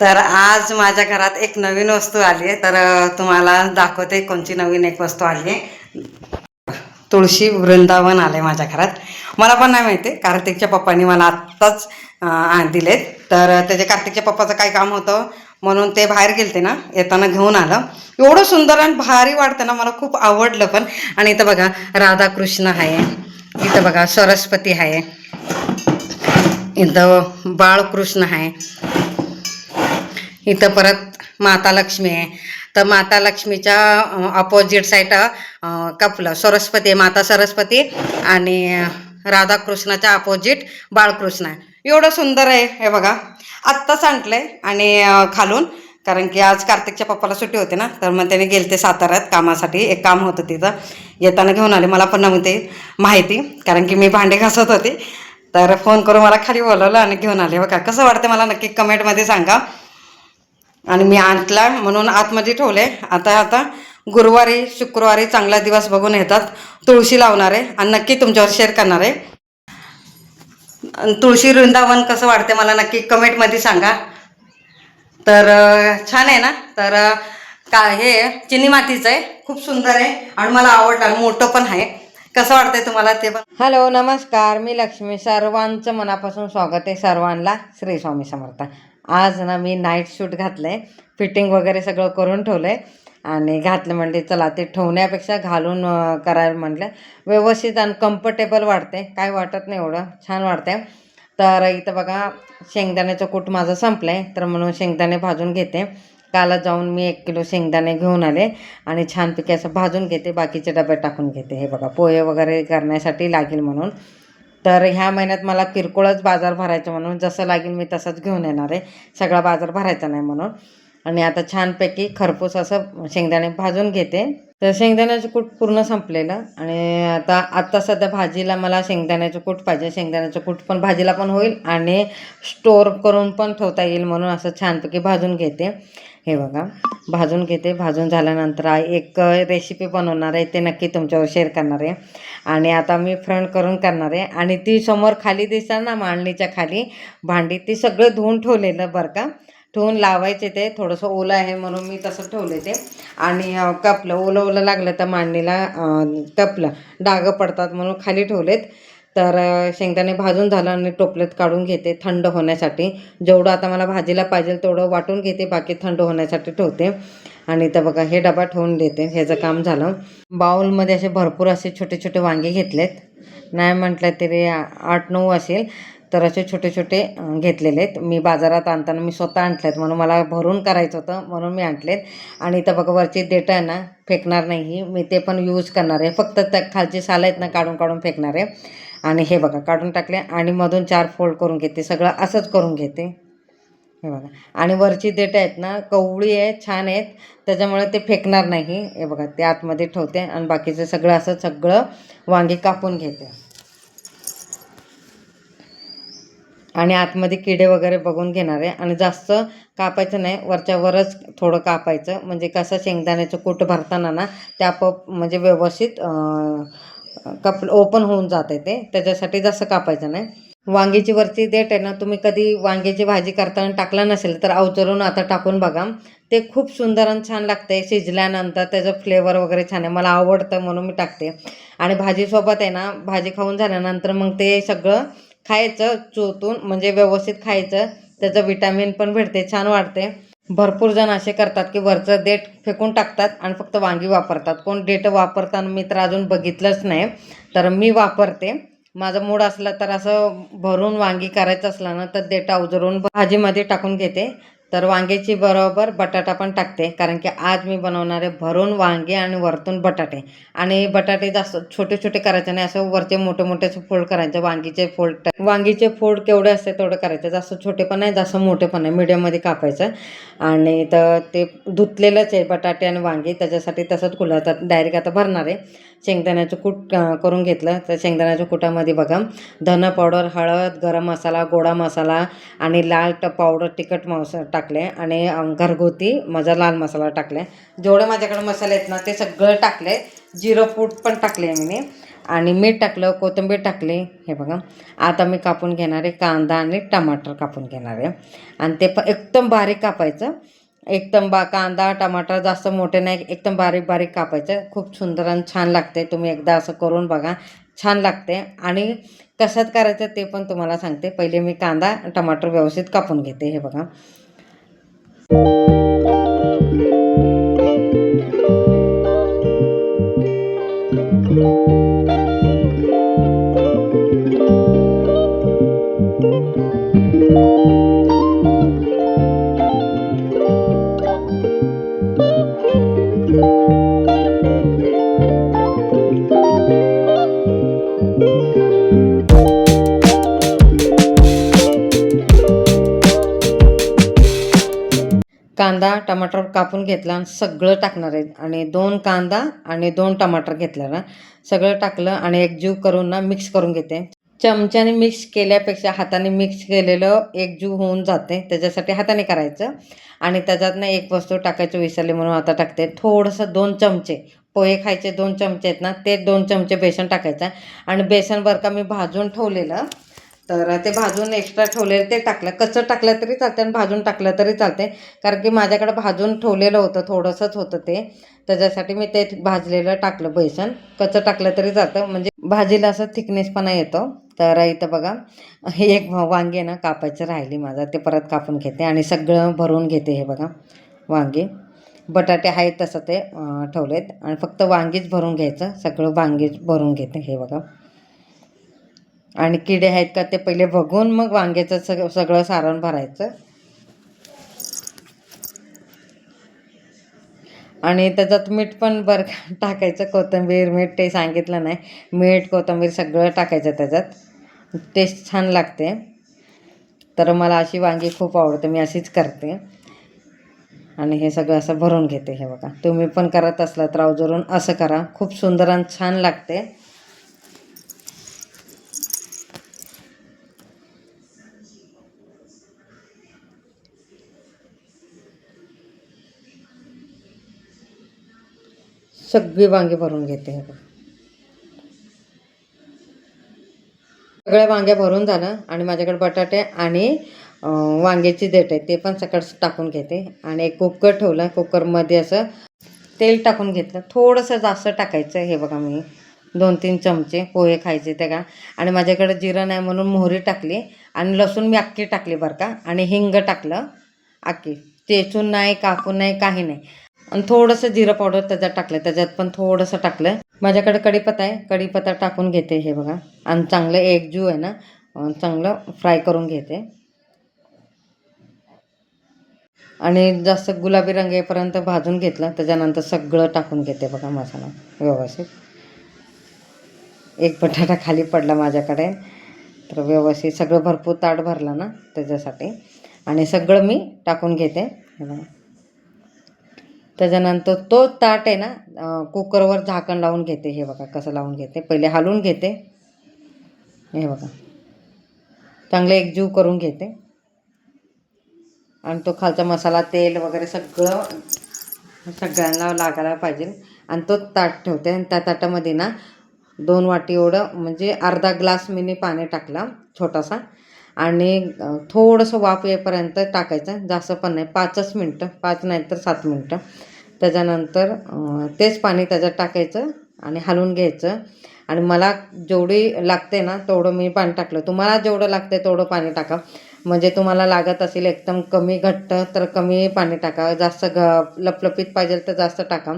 तर आज माझ्या घरात एक नवीन वस्तू आली आहे. तर तुम्हाला दाखवते कोणची नवीन एक वस्तू आली आहे. तुळशी वृंदावन आले माझ्या घरात. मला पण नाही माहिती कार्तिकच्या पप्पांनी मला आत्ताच आण दिलेत. तर त्याचे कार्तिकच्या पप्पाचं काय काम होतं म्हणून ते बाहेर गेलते ना येताना घेऊन आलं. एवढं सुंदर आणि भारी वाटतं ना मला खूप आवडलं पण. आणि इथं बघा राधाकृष्ण आहे. इथं बघा सरस्वती आहे. इथं बाळकृष्ण आहे. इथं परत माता लक्ष्मी आहे. तर माता लक्ष्मीच्या अपोजिट साईड कपलं. सरस्वती आहे माता सरस्वती आणि राधाकृष्णाच्या अपोजिट बाळकृष्ण आहे. एवढं सुंदर आहे हे बघा. आत्ताच आणलंय आणि खालून. कारण की आज कार्तिकच्या पप्पाला सुट्टी होती ना तर मग त्याने ते साताऱ्यात कामासाठी. एक काम होतं तिथं. येताना घेऊन आले. मला पण नव्हते माहिती कारण की मी भांडे घासत होते. तर फोन करून मला खाली बोलवलं आणि घेऊन आले. बघा कसं वाटतं मला नक्की कमेंटमध्ये सांगा. आणि मी आणला म्हणून आतमध्ये ठेवले. आता आता गुरुवारी शुक्रवारी चांगला दिवस बघून येतात. तुळशी लावणार आहे आणि नक्की तुमच्यावर शेअर करणार आहे. तुळशी वृंदावन कसं वाटते मला नक्की कमेंटमध्ये सांगा. तर छान आहे ना? तर का हे चिनी मातीचं आहे. खूप सुंदर आहे आणि मला आवडलं आणि मोठं पण आहे. कसं वाटतंय तुम्हाला ते पण? हॅलो नमस्कार. मी लक्ष्मी सर्वांचं मनापासून स्वागत आहे सर्वांना. श्री स्वामी समर्थ. आज ना मी नाईट शूट घातलं आहे फिटिंग वगैरे सगळं करून ठेवलं आहे आणि घातलं म्हणले चला ते ठेवण्यापेक्षा घालून करायला म्हटलं व्यवस्थित आणि कम्फर्टेबल वाटते काय वाटत नाही एवढं. छान वाटते तर इथं बघा शेंगदाण्याचं कूट माझं संपलं आहे तर म्हणून शेंगदाणे भाजून घेते. काला जाऊन मी एक किलो शेंगदाणे घेऊन आले. आणि छानपैकी असं भाजून घेते. बाकीचे डबे टाकून घेते. हे बघा पोहे वगैरे करण्यासाठी लागेल म्हणून. तर ह्या महिन्यात मला किरकोळच बाजार भरायचं म्हणून जसं लागेल मी तसंच घेऊन येणार आहे. सगळा बाजार भरायचा नाही म्हणून. आणि आता छानपैकी खरपूस असं शेंगदाणे भाजून घेते. तर शेंगदाण्याचं कूट पूर्ण संपलेलं. आणि आता आत्ता सध्या भाजीला मला शेंगदाण्याचं कूट पाहिजे. शेंगदाण्याचं कूट पण भाजीला पण होईल आणि स्टोअर करून पण ठेवता येईल म्हणून असं छानपैकी भाजून घेते. हे बघा भाजून घेते. भाजून झाल्यानंतर एक रेसिपी बनवणार आहे. ते नक्की तुमच्यावर शेअर करणार आहे. आणि आता मी फ्रंट करून करणार आहे. आणि ती समोर खाली दिसणार ना मांडणीच्या खाली भांडी ती सगळं धुवून ठेवलेलं बरं का? ठेवून लावायचे ते. थोडंसं ओलं आहे म्हणून मी तसं ठेवले ते. आणि कपलं. ओलं ओलं लागलं तर मांडणीला कपलं. डागं पडतात म्हणून खाली ठेवलेत. तर शेंगदाणे भाजून झालं आणि टोपल्यात काढून घेते थंड होण्यासाठी. जेवढं आता मला भाजीला पाहिजे तेवढं वाटून घेते बाकी थंड होण्यासाठी ठेवते. आणि तर बघा हे डबा ठेवून देते ह्याचं काम झालं. बाउलमध्ये असे भरपूर असे छोटे छोटे वांगे घेतलेत. नाही म्हटलं तरी आठ नऊ असेल तर असे छोटे छोटे घेतलेले आहेत. मी बाजारात आणताना मी स्वतः आणलेत म्हणून मला भरून करायचं होतं म्हणून मी आणलेत. आणि इथं बघा वरची डेटा आहे ना फेकणार नाही मी ते पण यूज करणार आहे. फक्त त्या खालची साल आहेत ना काढून काढून फेकणार आहे. आणि हे बघा काढून टाकले आणि मधून चार फोल्ड करून घेते सगळं असंच करून घेते. हे बघा. आणि वरची देठ आहेत ना कवळी आहेत छान आहेत. त्याच्यामुळे ते फेकणार नाही. हे बघा ते आतमध्ये ठेवते आणि बाकीचं सगळं असं सगळं वांगी कापून घेते. आणि आतमध्ये किडे वगैरे बघून घेणार आहे. आणि जास्त कापायचं नाही वरच्यावरच थोडं कापायचं. म्हणजे कसं शेंगदाण्याचं कूट भरताना ना त्या प म्हणजे व्यवस्थित कप ओपन होऊन जाते ते. त्याच्यासाठी जास्त कापायचं नाही. वांगीची वरची देठ आहे ना तुम्ही कधी वांग्याची भाजी करताना टाकला नसेल तर अवचरून आता टाकून बघा. ते खूप सुंदर आणि छान लागते शिजल्यानंतर त्याचं फ्लेवर वगैरे छान आहे. मला आवडतं म्हणून मी टाकते. आणि भाजीसोबत आहे ना भाजी खाऊन झाल्यानंतर मग ते सगळं खायचं चोतून म्हणजे व्यवस्थित खायचं. त्याचं विटॅमिन पण भेटते छान वाढते भरपूर जण असे करतात की वरचं देठ फेकून टाकतात आणि फक्त वांगी वापरतात. कोण देठ वापरताना मी तर अजून बघितलंच नाही. तर मी वापरते. माझा मूड असला तर असं भरून वांगी करायचं असलं ना तर देठ अवजरून भाजीमध्ये टाकून घेते. तर वांग्याची बरोबर बटाटा पण टाकते कारण की आज मी बनवणार आहे भरून वांगे आणि वरतून बटाटे. आणि बटाटे जास्त छोटे छोटे करायचे नाही असं वरचे मोठे मोठे फोल्ड करायचे वांगीचे फोल्ड वांगीचे फोल्ड केवढे असते तेवढं करायचं जास्त छोटे पण नाही जास्त मोठे पण नाही मीडियममध्ये कापायचं. आणि तर ते धुतलेलंच आहे बटाटे आणि वांगे त्याच्यासाठी तसंच कुलातात डायरेक्ट आता भरणार आहे. शेंगदाण्याचं कूट करून घेतलं. तर शेंगदाण्याच्या कुटामध्ये बघा धन पावडर हळद गरम मसाला गोडा मसाला आणि लाल ट पावडर तिखट मस टाकले आणि घरगुती माझा लाल मसाला टाकले. जेवढे माझ्याकडे मसाले आहेत ना ते सगळं टाकले. जिरं पूट पण टाकले मी. आणि मीठ टाकलं कोथिंबीर टाकली. हे बघा आता मी कापून घेणार आहे कांदा आणि टमाटर कापून घेणार आहे. आणि ते पण एकदम बारीक कापायचं. एकदम बा कांदा टमाटर जास्त मोठे नाही एकदम बारीक बारीक कापायचं. खूप सुंदर आणि छान लागते. तुम्ही एकदा असं करून बघा. छान लागते. आणि कशात करायचं ते पण तुम्हाला सांगते. पहिले मी कांदा टमाटर व्यवस्थित कापून घेते. हे बघा. कांदा टमाटर कापून घेतला आणि सगळं टाकणार आहे. आणि दोन कांदा आणि दोन टमाटर घेतलं ना. सगळं टाकलं आणि एक जीव करून ना मिक्स करून घेते. चमच्याने मिक्स केल्यापेक्षा हाताने मिक्स केलेलं एक जीव होऊन जाते. त्याच्यासाठी हाताने करायचं. आणि त्याच्यात ना एक वस्तू टाकायचं विसरले म्हणून आता टाकते. थोडंसं दोन चमचे. पोहे खायचे दोन चमचे आहेत ना ते दोन चमचे बेसन टाकायचं. आणि बेसन बरं का मी भाजून ठेवलेलं. तर ते भाजून एक्स्ट्रा ठेवलेलं ते टाकलं. कच्चं टाकलं तरी चालते आणि भाजून टाकलं तरी चालते कारण की माझ्याकडे भाजून ठेवलेलं होतं थोडंसंच होतं ते. त्याच्यासाठी मी ते भाजलेलं टाकलं बेसन. कच्चं टाकलं तरी चालतं. म्हणजे भाजीला असं थिकनेसपणा येतो. तर इथं बघा हे एक वांगे ना कापायचं राहिली माझं. ते परत कापून घेते आणि सगळं भरून घेते हे बघा वांगे. बटाटे आहेत तसं ते ठेवलेत. आणि फक्त वांगीच भरून घ्यायचं. सगळं वांगीच भरून घेते हे बघा. आणि किडे आहेत का ते पहिले बघून मग वांग्याचं सग सगळं सारण भरायचं. आणि त्याच्यात मीठ पण बरं का टाकायचं. कोथिंबीर मीठ ते सांगितलं नाही. मीठ कोथिंबीर सगळं टाकायचं त्याच्यात. टेस्ट छान लागते. तर मला अशी वांगी खूप आवडते. मी अशीच करते. आणि हे सगळं असं भरून घेते हे बघा. तुम्ही पण करत असला तर अवजरून असं करा. खूप सुंदर आणि छान लागते. सगळी वांगी भरून घेते हे बघा. सगळ्या वांग्या भरून झालं आणि माझ्याकडे बटाटे आणि वांग्याची देठ आहे ते पण सकाळ टाकून घेते. आणि एक कुकर ठेवलं कुकरमध्ये असं तेल टाकून घेतलं. थोडंसं जास्त टाकायचं हे बघा मी. दोन तीन चमचे पोहे खायचे ते का. आणि माझ्याकडे जिरं नाही म्हणून मोहरी टाकली आणि लसूण मी अक्की टाकली बरं का. आणि हिंग टाकलं अक्की चेचून नाही कापून नाही काही नाही. आणि थोडंसं जिरं पावडर त्याच्यात टाकलं त्याच्यात पण थोडंसं टाकलं माझ्याकडे कढीपत्ता आहे. कढीपत्ता टाकून घेते हे बघा. आणि चांगलं एकजू आहे ना चांगलं फ्राय करून घेते. आणि जास्त गुलाबी रंग येईपर्यंत भाजून घेतलं त्याच्यानंतर सगळं टाकून घेते बघा मसाला व्यवस्थित. एक बटाटा खाली पडला माझ्याकडे तर व्यवस्थित सगळं भरपूर ताट भरला ना त्याच्यासाठी. आणि सगळं मी टाकून घेते. हे बघा. त्याच्यानंतर तो ताट आहे ना कुकरवर झाकण लावून घेते. हे बघा कसं लावून घेते. पहिले हलवून घेते. हे बघा. चांगलं एकजीव करून घेते. आणि तो खालचा मसाला तेल वगैरे सगळं सगळ्यांना लागायला पाहिजे. आणि तो ताट ठेवते. आणि त्या ताटामध्ये ना दोन वाटी एवढं म्हणजे अर्धा ग्लास मिनी पाणी टाकला छोटासा. आणि थोडंसं वाफ येईपर्यंत टाकायचं. जास्त पण नाही. पाचच मिनटं. पाच नाही तर सात मिनटं. त्याच्यानंतर तेच पाणी त्याच्यात टाकायचं आणि हलवून घ्यायचं. आणि मला जेवढी लागते ना तेवढं मी पाणी टाकलं. तुम्हाला जेवढं लागते तेवढं पाणी टाका. म्हणजे तुम्हाला लागत असेल एकदम कमी घट्ट तर कमी पाणी टाका. जास्त ग लपलपीत पाहिजे तर जास्त टाका.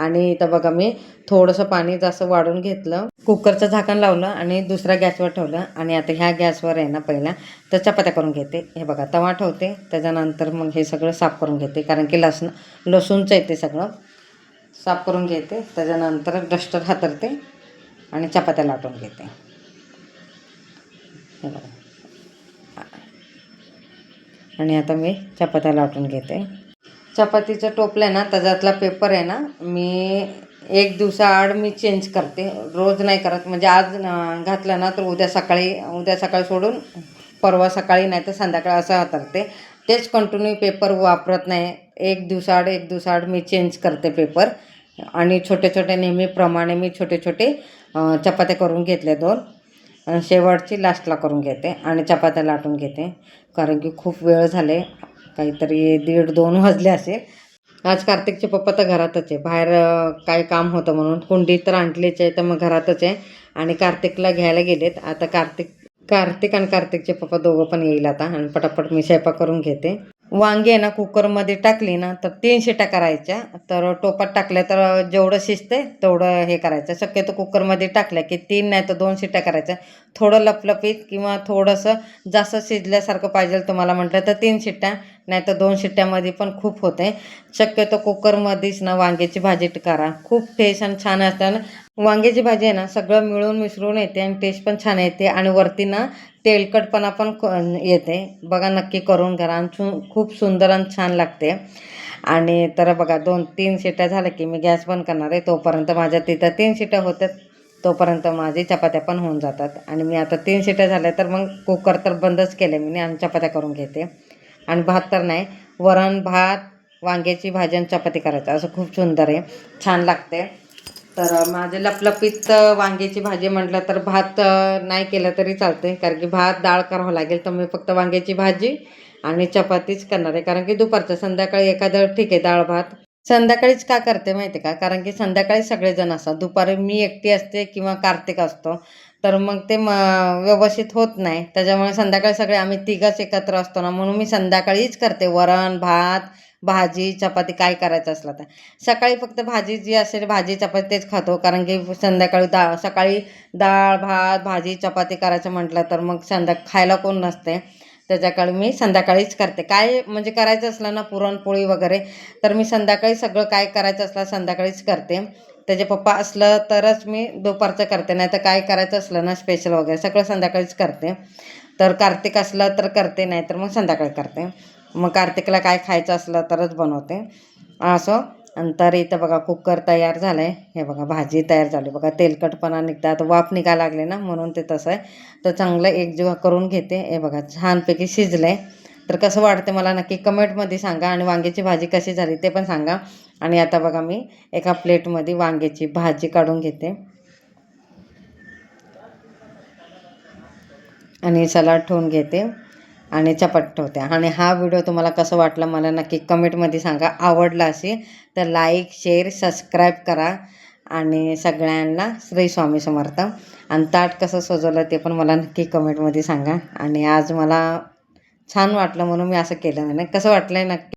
आणि इथं बघा मी थोडंसं पाणी जास्त वाढून घेतलं. कुकरचं झाकण लावलं आणि दुसऱ्या गॅसवर ठेवलं. आणि आता ह्या गॅसवर आहे ना पहिला तर चपात्या करून घेते. हे बघा तवा ठेवते. त्याच्यानंतर मग हे सगळं साफ करून घेते. कारण की लसण लसूणचं येते सगळं साफ करून घेते. त्याच्यानंतर डस्टर हातरते आणि चपात्या लाटून घेते. हे बघा. आणि आता मी चपात्या लाटून घेते. चपातीचं टोपलं आहे ना त्याच्यातला पेपर आहे ना मी एक दिवसाआड मी चेंज करते. रोज नाही करत. म्हणजे आज घातलं ना तर उद्या सकाळी उद्या सकाळी सोडून परवा सकाळी नाही तर संध्याकाळी असं हातरते. तेच कंटिन्यू पेपर वापरत नाही. एक दिवसाआड एक दिवसाआड मी चेंज करते पेपर. आणि छोटे छोटे नेहमीप्रमाणे मी छोटे छोटे चपात्या करून घेतले दोन. शेवटची लास्टला करून घेते आणि चपात्या लाटून घेते. कारण की खूप वेळ झाले काहीतरी दीड दोन वाजले असेल. आज कार्तिकचे पप्पा तर घरातच आहे. बाहेर काय काम होतं म्हणून. कुंडी तर आणलीच आहे तर मग घरातच आहे. आणि कार्तिकला घ्यायला गेलेत. आता कार्तिक कार्तिक आणि कार्तिकचे पप्पा दोघं पण येईल आता. आणि पटापट मी स्वयंपाक करून घेते. वांगी आहे ना कुकरमध्ये टाकली ना तर तीन शिट्या करायच्या तर टोपात टाकल्या तर जेवढं शिजते तेवढं हे करायचं. शक्यतो कुकरमध्ये टाकल्या की तीन नाही तर दोन शिट्ट्या करायच्या थोडं लपलपीत किंवा थोडंसं जास्त शिजल्यासारखं पाहिजे तुम्हाला म्हटलं तर तीन शिट्ट्या नाही तर दोन शिट्ट्यामध्ये पण खूप होते शक्यतो कुकरमध्येच ना वांग्याची भाजी करा. खूप टेस्ट आणि छान असतं. वांग्याची भाजी आहे ना सगळं मिळून मिसळून येते आणि टेस्ट पण छान येते. आणि वरती ना तेलकटपणा पण क- येते. बघा नक्की करून घ्या. आणि छु- खूप सुंदर आणि छान लागते. आणि तर बघा दोन तीन शिट्या झाल्या की मी गॅस बंद करणार आहे. तोपर्यंत माझ्या तिथं तीन शिट्या होत्यात. तोपर्यंत माझी चपात्या पण होऊन जातात. आणि मी आता तीन शिट्या झाल्या तर मग कुकर तर बंदच केले मी. आणि चपात्या करून घेते. आणि भात तर नाही. वरण भात वांग्याची भाजी आणि चपाती करायचं. असं खूप सुंदर आहे. छान लागते. तर माझे लपलपीत वांग्याची भाजी म्हटलं तर भात नाही केलं तरी चालते कारण की भात डाळ करावं लागेल तर मी फक्त वांग्याची भाजी आणि चपातीच करणार आहे. कारण की दुपारचं संध्याकाळी एखादं ठीक आहे डाळ भात. संध्याकाळीच का करते माहिती आहे का? कारण की संध्याकाळी सगळेजण असतात. दुपारी मी एकटी असते किंवा कार्तिक असतो. तर मग ते म व्यवस्थित होत नाही. त्याच्यामुळे संध्याकाळी सगळे आम्ही तिघंच एकत्र असतो ना म्हणून मी संध्याकाळीच करते. वरण भात भाजी चपाती काय करायचं असलं तर. सकाळी फक्त भाजी जी असेल भाजी चपाती तेच खातो. कारण की संध्याकाळी डाळ सकाळी डाळ भात भाजी चपाती करायचं म्हटलं तर मग संध्या खायला कोण नसते. त्याच्याकडे मी संध्याकाळीच करते. काय म्हणजे करायचं असलं ना पुरणपोळी वगैरे तर मी संध्याकाळी सगळं काय करायचं असलं संध्याकाळीच करते. त्याचे पप्पा असलं तरच मी दुपारचं करते. नाही तर काय करायचं असलं ना स्पेशल वगैरे सगळं संध्याकाळीच करते. तर कार्तिक असलं तर करते नाही तर मग संध्याकाळी करते. मग कार्तिकला काय खायचं असलं तरच बनवते. असं. आणि तर इथं बघा कुकर तयार झालं आहे हे बघा भाजी तयार झाली. बघा तेलकटपणा निघतात. आता वाफ निघा लागले ना म्हणून ते तसं आहे. तर चांगलं एकजीव करून घेते. हे बघा छानपैकी शिजलं आहे तर कसं वाटतं मला नक्की कमेंटमध्ये सांगा. आणि वांग्याची भाजी कशी झाली ते पण सांगा. आणि आता बघा मी एका प्लेटमध्ये वांग्याची भाजी काढून घेते. आणि सलाड ठेवून घेते. आणि चपट ठेवते. आणि हा व्हिडिओ तुम्हाला कसं वाटला मला नक्की कमेंटमध्ये सांगा. आवडला असेल तर लाईक शेअर सबस्क्राईब करा. आणि सगळ्यांना श्री स्वामी समर्थ. आणि ताट कसं सजवलं ते पण मला नक्की कमेंटमध्ये सांगा. आणि आज मला छान वाटलं म्हणून मी असं केलं. नाही कसं वाटलं आहे नक्की